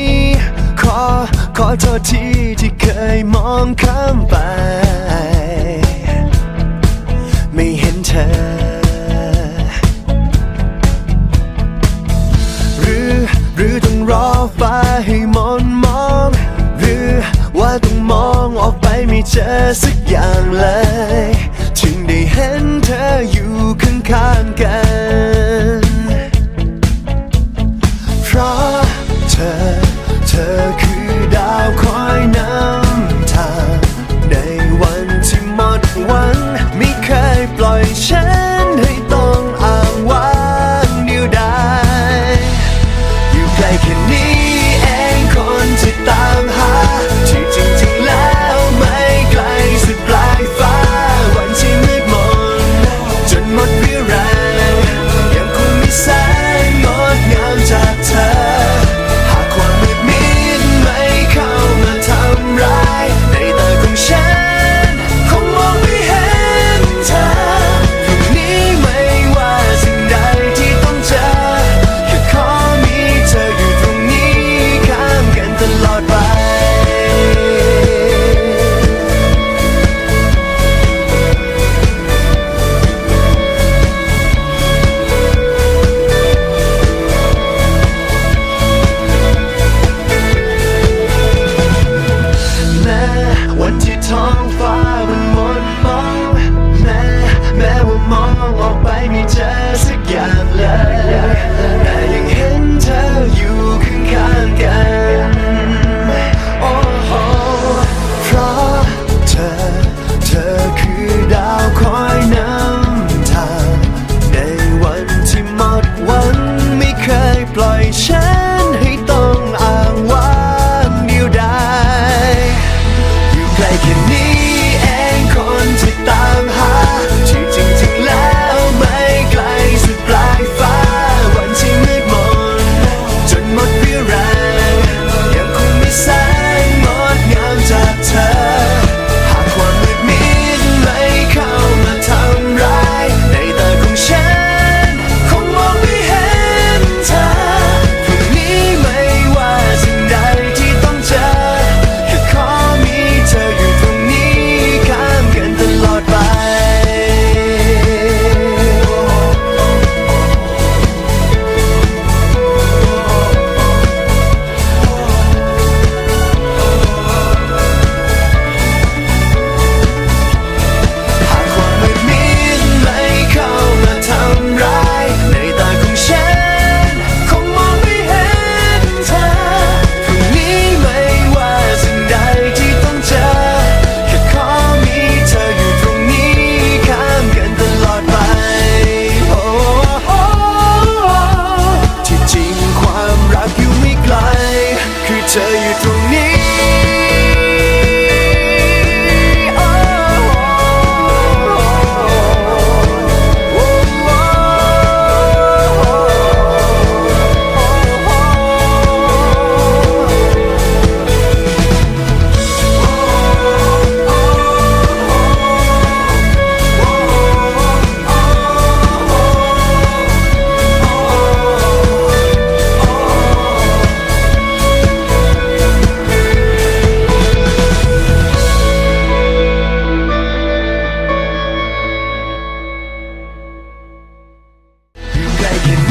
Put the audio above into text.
ี้ ขอขอโทษที่ที่เคยมองข้ามไป ไม่เห็นเธอ หรือหรือต้องรอฟ้าให้มนมอง หรือว่าต้องมองออกไปไม่เจอสักอย่างเลย ถึงได้เห็นเธออยู่ข้างๆกัน like